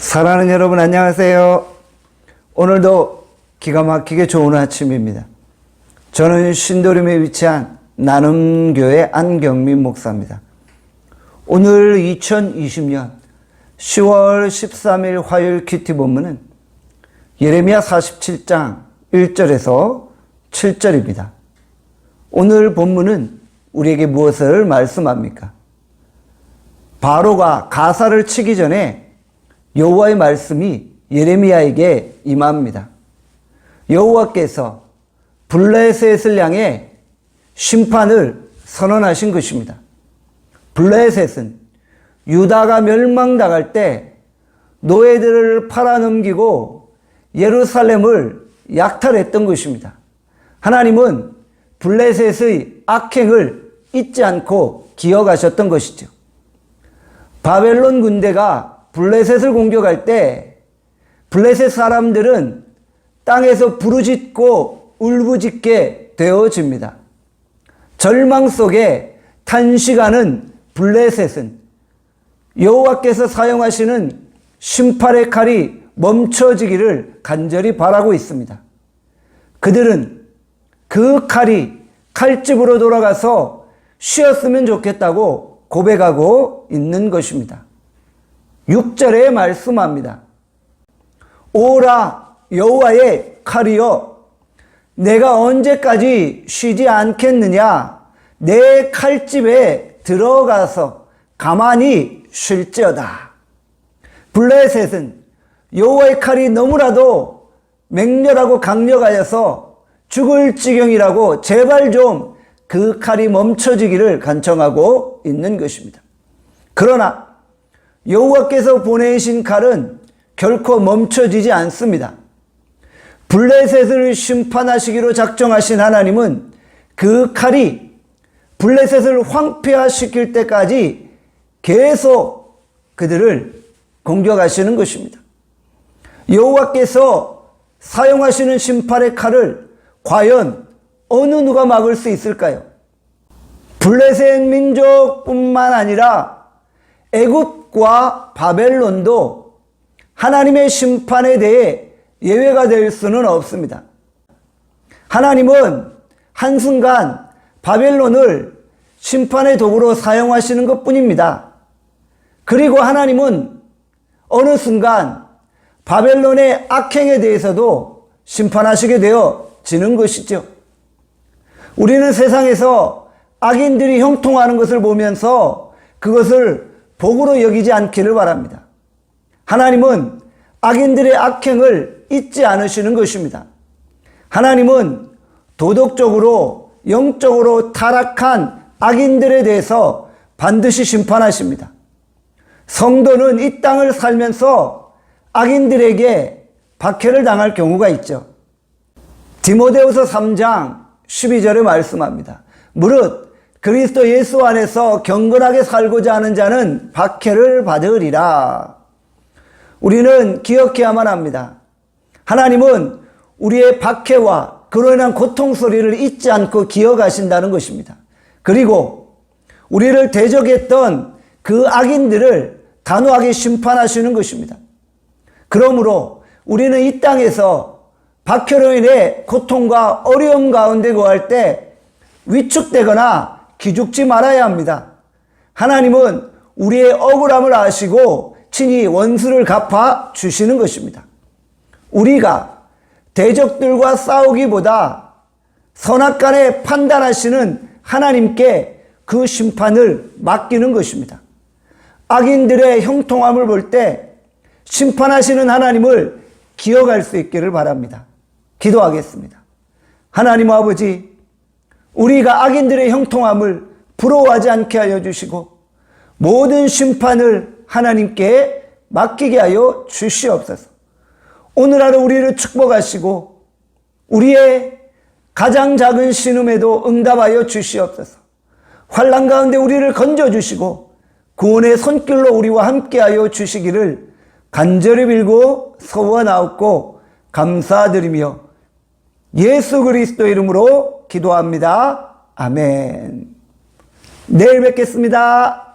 사랑하는 여러분 안녕하세요. 오늘도 기가 막히게 좋은 아침입니다. 저는 신도림에 위치한 나눔교회 안경민 목사입니다. 오늘 2020년 10월 13일 화요일 큐티 본문은 예레미야 47장 1절에서 7절입니다. 오늘 본문은 우리에게 무엇을 말씀합니까? 바로가 가사를 치기 전에 여호와의 말씀이 예레미야에게 임합니다. 여호와께서 블레셋을 향해 심판을 선언하신 것입니다. 블레셋은 유다가 멸망당할 때 노예들을 팔아넘기고 예루살렘을 약탈했던 것입니다. 하나님은 블레셋의 악행을 잊지 않고 기억하셨던 것이죠. 바벨론 군대가 블레셋을 공격할 때 블레셋 사람들은 땅에서 부르짖고 울부짖게 되어집니다. 절망 속에 탄식하는 블레셋은 여호와께서 사용하시는 심판의 칼이 멈춰지기를 간절히 바라고 있습니다. 그들은 그 칼이 칼집으로 돌아가서 쉬었으면 좋겠다고 고백하고 있는 것입니다. 6절에 말씀합니다. 오라 여호와의 칼이여 내가 언제까지 쉬지 않겠느냐 내 칼집에 들어가서 가만히 쉴지어다. 블레셋은 여호와의 칼이 너무나도 맹렬하고 강력하여서 죽을 지경이라고 제발 좀 그 칼이 멈춰지기를 간청하고 있는 것입니다. 그러나 여호와께서 보내신 칼은 결코 멈춰지지 않습니다. 블레셋을 심판하시기로 작정하신 하나님은 그 칼이 블레셋을 황폐화시킬 때까지 계속 그들을 공격하시는 것입니다. 여호와께서 사용하시는 심판의 칼을 과연 어느 누가 막을 수 있을까요? 블레셋 민족뿐만 아니라 애굽 과 바벨론도 하나님의 심판에 대해 예외가 될 수는 없습니다. 하나님은 한순간 바벨론을 심판의 도구로 사용하시는 것 뿐입니다. 그리고 하나님은 어느 순간 바벨론의 악행에 대해서도 심판하시게 되어지는 것이죠. 우리는 세상에서 악인들이 형통하는 것을 보면서 그것을 복으로 여기지 않기를 바랍니다. 하나님은 악인들의 악행을 잊지 않으시는 것입니다. 하나님은 도덕적으로 영적으로 타락한 악인들에 대해서 반드시 심판하십니다. 성도는 이 땅을 살면서 악인들에게 박해를 당할 경우가 있죠. 디모데후서 3장 12절에 말씀합니다. 무릇 그리스도 예수 안에서 경건하게 살고자 하는 자는 박해를 받으리라. 우리는 기억해야만 합니다. 하나님은 우리의 박해와 그로 인한 고통 소리를 잊지 않고 기억하신다는 것입니다. 그리고 우리를 대적했던 그 악인들을 단호하게 심판하시는 것입니다. 그러므로 우리는 이 땅에서 박해로 인해 고통과 어려움 가운데 거할 때 위축되거나 기죽지 말아야 합니다. 하나님은 우리의 억울함을 아시고 친히 원수를 갚아 주시는 것입니다. 우리가 대적들과 싸우기보다 선악간에 판단하시는 하나님께 그 심판을 맡기는 것입니다. 악인들의 형통함을 볼 때 심판하시는 하나님을 기억할 수 있기를 바랍니다. 기도하겠습니다. 하나님 아버지, 우리가 악인들의 형통함을 부러워하지 않게 하여 주시고 모든 심판을 하나님께 맡기게 하여 주시옵소서. 오늘 하루 우리를 축복하시고 우리의 가장 작은 신음에도 응답하여 주시옵소서. 환란 가운데 우리를 건져 주시고 구원의 손길로 우리와 함께하여 주시기를 간절히 빌고 소원하옵고 감사드리며 예수 그리스도 이름으로 기도합니다. 아멘. 내일 뵙겠습니다.